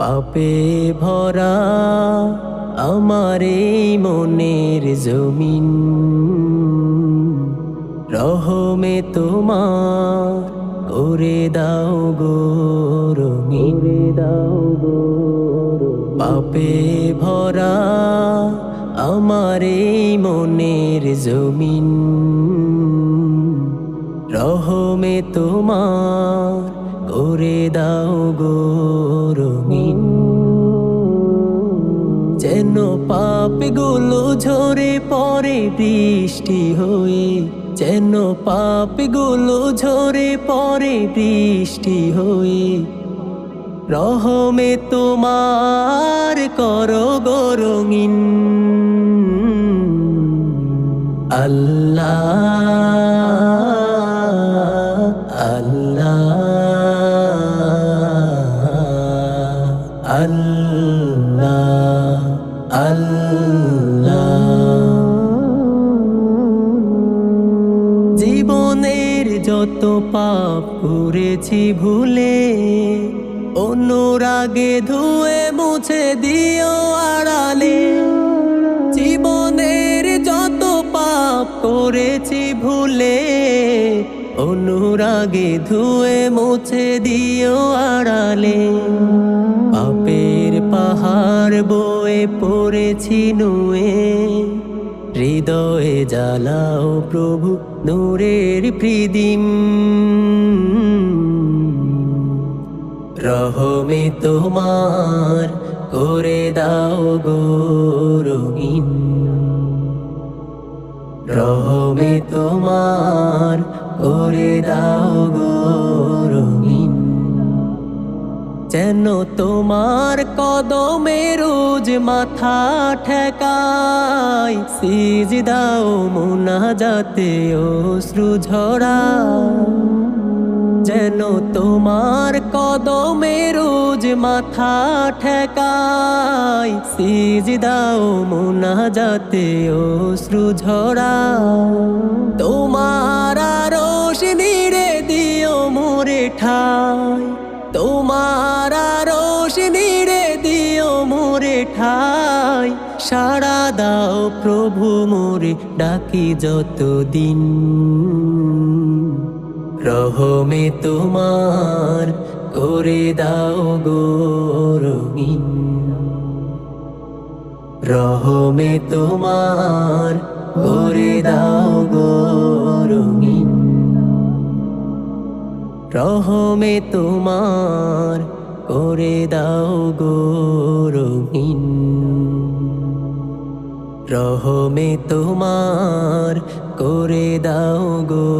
পাপে ভরা আমার মনের জমিন। রহমে তোমার করে দাও গো রঙিন। দাও গো পাপে ভরা আমার মনের জমিন। রহমে তোমার করে দাও গো যেন পাপগুলো ঝরে পরে বৃষ্টি হয়ে যেন পাপগুলো ঝরে পড়ে, বৃষ্টি হয়ে রহমে তোমার কর গরঙিন আল্লাহ আল্লাহ আল্লাহ। জীবনের যত পাপ করেছি ভুলে, অনুরাগে ধুয়ে মুছে দিও আড়ালে। জীবনের যত পাপ করেছি ভুলে, অনুরাগে ধুয়ে মুছে দিও আড়ালে। পাহাড় পড়েছি নুয়ে, হৃদয়ে জ্বালাও প্রভু নূরের প্রীদিম রহমে তোমার করে দাও গো রঙিন রহমে তোমার করে দাও গো যেন তোমার কদমে রোজ মাথা ঠেকাই সিজ দাও মুনা যাতে অশ্রু ঝরা যেন তোমার কদমে রোজ মাথা ঠেকাই সিজ দাও মুনা যাতে অশ্রু ঝরা তোমার রোশনি রে দিও মোরে ঠাই। তোমার রোশনি রে দিও মোরে ঠাই। সাড়া দাও প্রভু মোরে, ডাকি যতদিন। রহমে তোমার করে দাও গো রঙিন। রহমে তোমার করে দাও গো রহমে তোমার করে দাও গো রঙিন। রহমে তোমার করে দাও গো